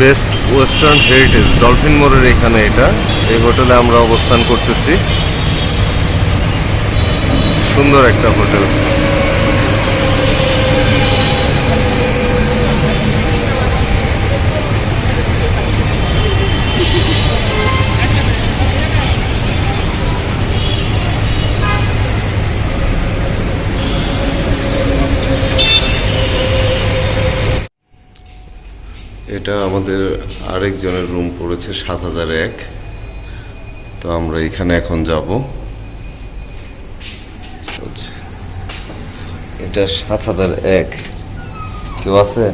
Best western heritage, dolphin মোড়ের এখানে এটা। এই হোটেলে আমরা অবস্থান করতেছি। সুন্দর একটা হোটেল। এটা আমাদের আরেকজনের রুম পড়েছে সাত হাজার এক। তো আমরা এখানে এখন যাব। এটা সাত হাজার এক। কেউ আছে?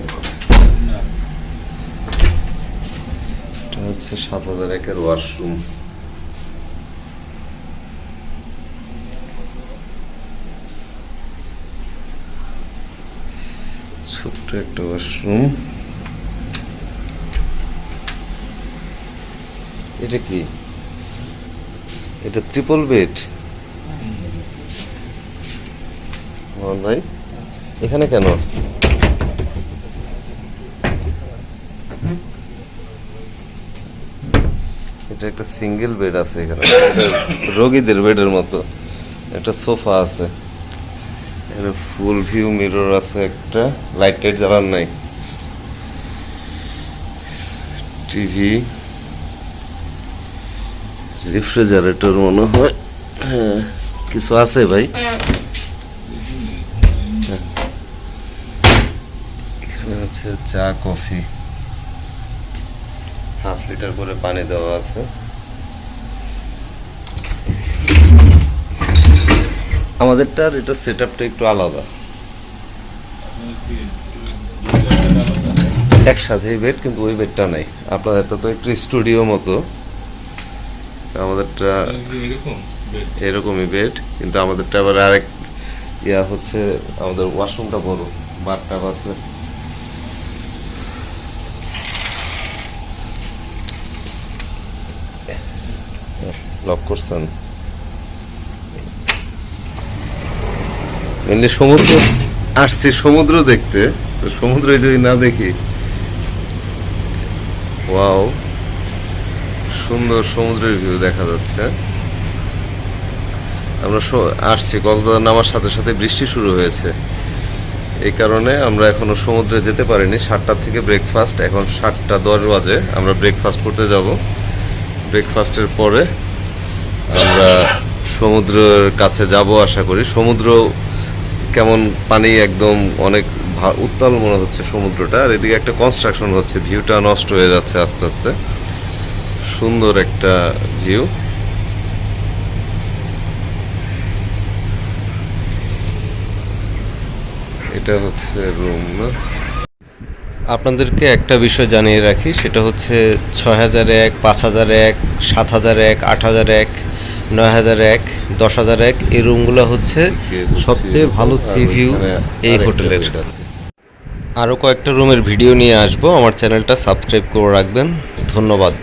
এটা হচ্ছে সাত হাজার একের ওয়াশরুম ছোট্ট একটা ওয়াশরুম এটা কি? এটা ট্রিপল বেড ভাই এখানে কেন? এটা একটা সিঙ্গেল বেড আছে এখানে। এটা রোগীদের বেডের মতো। একটা সোফা আছে। এখানে ফুল ভিউ মিরর আছে একটা। লাইট টাইট জ্বালান নাই। টিভি রেফ্রিজারেটর মনে হয়। হ্যাঁ কিছু আছে ভাই? হচ্ছে চা, কফি। হাফ লিটার করে পানি দেওয়া আছে। আমাদেরটার এটা সেট আপটা একটু আলাদা। একসাথে বেড কিন্তু ওই বেডটা নাই। আপনাদেরটা তো একটু স্টুডিও মতো। আমাদেরটা এরকমই বেড কিন্তু আমাদেরটা আবার আরেক ইয়া হচ্ছে আমাদের ওয়াশরুমটা বড় বাথটাব আছে লক করছেন। এমনি সমুদ্র আসছি সমুদ্র দেখতে তো সমুদ্রে যদি না দেখি ওয়াও সুন্দর সমুদ্রের ভিউ দেখা যাচ্ছে। আমরা আসছি, কক্সবাজার নামার সাথে সাথে বৃষ্টি শুরু হয়েছে। এই কারণে আমরা এখনও সমুদ্রে যেতে পারিনি। সাতটা থেকে ব্রেকফাস্ট এখন সাতটা দশ বাজে। আমরা ব্রেকফাস্ট করতে যাব। ব্রেকফাস্টের পরে আমরা সমুদ্রের কাছে যাব আশা করি। সমুদ্র কেমন পানি একদম অনেক উত্তাল মনে হচ্ছে সমুদ্রটা। আর এদিকে একটা কনস্ট্রাকশন হচ্ছে ভিউটা নষ্ট হয়ে যাচ্ছে আস্তে আস্তে। সুন্দর একটা ভিউ এটা হচ্ছে রুম না আপনাদেরকে একটা বিষয় জানিয়ে রাখি সেটা হচ্ছে ছয় হাজার এক পাঁচ হাজার এক সাত হাজার এক আট হাজার এক নয় হাজার এক দশ হাজার এক এই রুমগুলো হচ্ছে সবচেয়ে ভালো সি ভিউ এই হোটেলের আরও কয়েকটা রুমের ভিডিও নিয়ে আসব। আমার চ্যানেলটা সাবস্ক্রাইব করে রাখবেন। ধন্যবাদ।